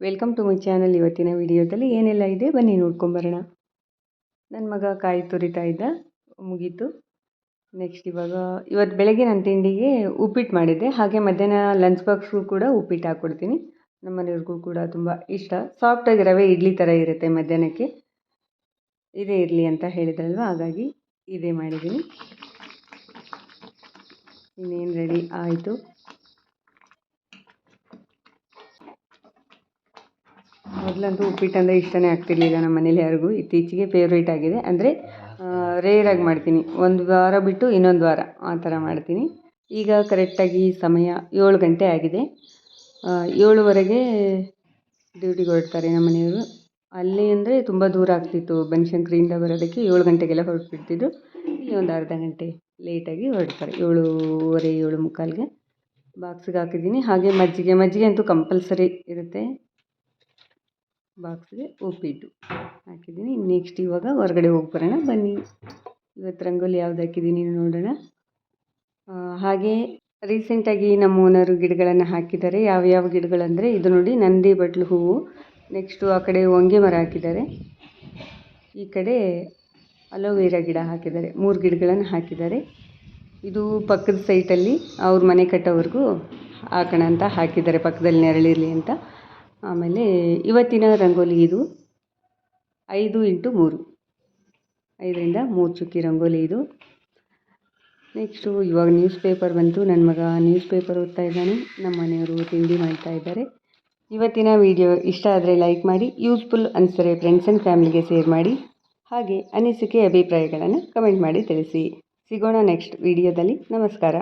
Welcome to my channel ಇವತ್ತಿನ ವಿಡಿಯೋದಲ್ಲಿ ಏನೆಲ್ಲ ಇದೆ? ಬನ್ನಿ ನೋಡ್ಕೊಂಬರೋಣ ನನ್ನ ಮಗ ಕಾಯಿ ತುರಿತಾ ಇದ್ದ, ಮುಗೀತು. ನೆಕ್ಸ್ಟ್ ಇವಾಗ ಇವತ್ತು ಬೆಳಗ್ಗೆ ನನ್ನ ತಿಂಡಿಗೆ ಉಪ್ಪಿಟ್ಟು ಮಾಡಿದ್ದೆ. ಹಾಗೆ ಮಧ್ಯಾಹ್ನ ಲಂಚ್ ಬಾಕ್ಸ್ಗೂ ಕೂಡ ಉಪ್ಪಿಟ್ಟು ಹಾಕ್ಕೊಡ್ತೀನಿ ನಮ್ಮ ಮನೆಯವ್ರಿಗೂ ಕೂಡ ತುಂಬ ಇಷ್ಟ. ಸಾಫ್ಟಾಗಿ ರವೆ ಇಡ್ಲಿ ಥರ ಇರುತ್ತೆ ಮಧ್ಯಾಹ್ನಕ್ಕೆ. ಇದೇ ಇರಲಿ ಅಂತ ಹೇಳಿದ್ರಲ್ವ? ಹಾಗಾಗಿ ಇದೇ ಮಾಡಿದ್ದೀನಿ. ಇನ್ನೇನು ರೆಡಿ ಆಯಿತು. ಮೊದಲಂತೂ ಉಪ್ಪಿಟ್ಟು ಅಂದರೆ ಇಷ್ಟನೇ ಆಗ್ತಿರ್ಲಿಲ್ಲ ನಮ್ಮ ಮನೇಲಿ ಯಾರಿಗೂ. ಇತ್ತೀಚೆಗೆ ಫೇವ್ರೇಟ್ ಆಗಿದೆ. ಅಂದರೆ ರೇರಾಗಿ ಮಾಡ್ತೀನಿ. ಒಂದು ವಾರ ಬಿಟ್ಟು ಇನ್ನೊಂದು ವಾರ ಆ ಥರ ಮಾಡ್ತೀನಿ. ಈಗ ಕರೆಕ್ಟಾಗಿ ಸಮಯ ಏಳು ಗಂಟೆ ಆಗಿದೆ. ಏಳುವರೆಗೆ ಡ್ಯೂಟಿಗೆ ಹೊರಡ್ತಾರೆ ನಮ್ಮ ಮನೆಯವರು. ಅಲ್ಲಿ ಅಂದರೆ ತುಂಬ ದೂರ ಆಗ್ತಿತ್ತು. ಬನಶಂಕರಿಯಿಂದ ಬರೋದಕ್ಕೆ ಏಳು ಗಂಟೆಗೆಲ್ಲ ಹೊರಟ್ಬಿಡ್ತಿದ್ರು. ಇಲ್ಲಿ ಒಂದು ಅರ್ಧ ಗಂಟೆ ಲೇಟಾಗಿ ಹೊರಡ್ತಾರೆ. ಏಳೂವರೆ, ಏಳು ಮುಕ್ಕಾಲಿಗೆ ಬಾಕ್ಸಿಗೆ ಹಾಕಿದ್ದೀನಿ. ಹಾಗೆ ಮಜ್ಜಿಗೆ ಮಜ್ಜಿಗೆ ಅಂತೂ ಕಂಪಲ್ಸರಿ ಇರುತ್ತೆ. ಬಾಕ್ಸ್ಗೆ ಉಪ್ಪಿಟ್ಟು ಹಾಕಿದ್ದೀನಿ. ನೆಕ್ಸ್ಟ್ ಇವಾಗ ಹೊರಗಡೆ ಹೋಗಿ ಬರೋಣ. ಬನ್ನಿ. ಇವತ್ತು ರಂಗೋಲಿ ಯಾವ್ದು ಹಾಕಿದ್ದೀನಿ ನೋಡೋಣ. ಹಾಗೆ ರೀಸೆಂಟಾಗಿ ನಮ್ಮ ಓನರು ಗಿಡಗಳನ್ನು ಹಾಕಿದ್ದಾರೆ. ಯಾವ್ಯಾವ ಗಿಡಗಳಂದರೆ ಇದು ನೋಡಿ ನಂದಿ ಬಟ್ಲು ಹೂವು. ನೆಕ್ಸ್ಟು ಆ ಕಡೆ ಹೊಂಗೆ ಮರ ಹಾಕಿದ್ದಾರೆ. ಈ ಕಡೆ ಅಲೋವೆರಾ ಗಿಡ ಹಾಕಿದ್ದಾರೆ. ಮೂರು ಗಿಡಗಳನ್ನು ಹಾಕಿದ್ದಾರೆ. ಇದು ಪಕ್ಕದ ಸೈಟಲ್ಲಿ ಅವ್ರ ಮನೆ ಕಟ್ಟೋವರೆಗೂ ಹಾಕೋಣ ಅಂತ ಹಾಕಿದ್ದಾರೆ. ಪಕ್ಕದಲ್ಲಿ ನೆರಳಿರಲಿ ಅಂತ. ಆಮೇಲೆ ಇವತ್ತಿನ ರಂಗೋಲಿ ಇದು. ಐದು ಇಂಟು ಮೂರು. ಐದರಿಂದ ಮೂರು ಚುಕ್ಕಿ ರಂಗೋಲಿ ಇದು. ನೆಕ್ಸ್ಟು ಇವಾಗ ನ್ಯೂಸ್ ಪೇಪರ್ ಬಂತು. ನನ್ನ ಮಗ ನ್ಯೂಸ್ ಪೇಪರ್ ಓದ್ತಾ ಇದ್ದಾನೆ. ನಮ್ಮ ಮನೆಯವರು ತಿಂಡಿ ಮಾಡ್ತಾ ಇದ್ದಾರೆ. ಇವತ್ತಿನ ವಿಡಿಯೋ ಇಷ್ಟ ಆದರೆ ಲೈಕ್ ಮಾಡಿ ಯೂಸ್ಫುಲ್ ಅನಿಸಿದರೆ ಫ್ರೆಂಡ್ಸ್ ಆ್ಯಂಡ್ ಫ್ಯಾಮಿಲಿಗೆ ಶೇರ್ ಮಾಡಿ. ಹಾಗೆ ಅನಿಸಿಕೆ, ಅಭಿಪ್ರಾಯಗಳನ್ನು ಕಮೆಂಟ್ ಮಾಡಿ ತಿಳಿಸಿ. ಸಿಗೋಣ ನೆಕ್ಸ್ಟ್ ವಿಡಿಯೋದಲ್ಲಿ ನಮಸ್ಕಾರ.